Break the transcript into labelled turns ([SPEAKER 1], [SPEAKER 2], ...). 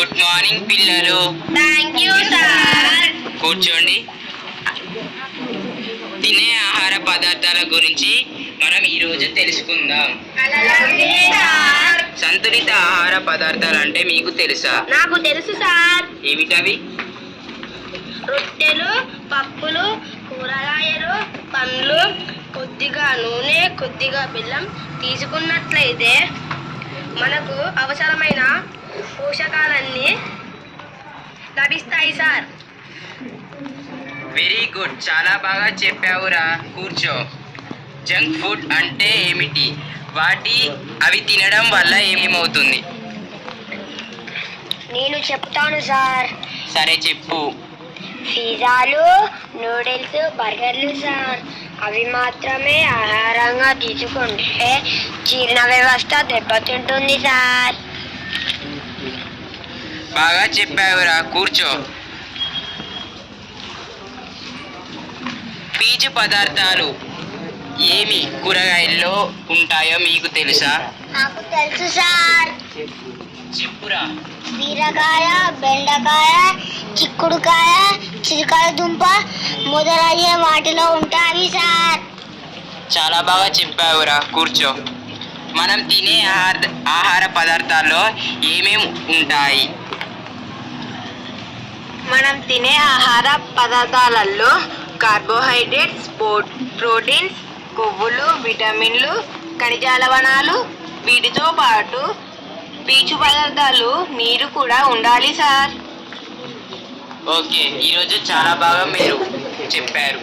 [SPEAKER 1] Good morning పిల్లలు.
[SPEAKER 2] Thank you sir
[SPEAKER 1] కూర్చోండి. తినే ఆహార పదార్థాల గురించి మనం ఈరోజు తెలుసుకుందాం. సంతులిత ఆహార పదార్థాలు అంటే మీకు తెలుసా?
[SPEAKER 2] నాకు తెలుసు సార్.
[SPEAKER 1] ఏమిటవి?
[SPEAKER 2] రొట్టెలు పప్పులు కూరగాయలు పండ్లు కొద్దిగా నూనె కొద్దిగా బెల్లం తీసుకున్నట్లయితే మనకు అవసరమైన పోషకాలన్నీ లభిస్తాయి సార్.
[SPEAKER 1] Very good. చాలా బాగా చెప్పావురా. కూర్చో. జంక్ ఫుడ్ అంటే ఏమిటి? వాటి అవి తినడం వల్ల ఏమవుతుంది?
[SPEAKER 2] నేను చెప్తాను సార్.
[SPEAKER 1] సరే చెప్పు.
[SPEAKER 2] పిజ్జాలు నూడిల్స్ బర్గర్లు సార్. అవి మాత్రమే ఆహారంగా తీసుకుంటే జీర్ణ వ్యవస్థ దెబ్బతింటుంది సార్.
[SPEAKER 1] బాగా చెప్పావురా కూర్చో. పీచు పదార్థాలు ఏమి కూరగాయల్లో ఉంటాయో మీకు తెలుసా?
[SPEAKER 2] నాకు తెలుసు సార్.
[SPEAKER 1] చెప్పురా.
[SPEAKER 2] బీరకాయ బెండకాయ చిక్కుడుకాయ చిలకల దుంప మొదలయ్యే వాటిలో ఉంటాయి సార్.
[SPEAKER 1] చాలా బాగా చెప్పావురా కూర్చో. మనం తినే ఆహార ఆహార పదార్థాల్లో ఏమేమి ఉంటాయి?
[SPEAKER 2] మనం తినే ఆహార పదార్థాలలో కార్బోహైడ్రేట్స్ ప్రోటీన్స్ కొవ్వులు విటమిన్లు ఖనిజ లవణాలు వీటితో పాటు పీచు పదార్థాలు నీరు కూడా ఉండాలి సార్.
[SPEAKER 1] ఓకే ఈరోజు చాలా బాగా మీరు చెప్పారు.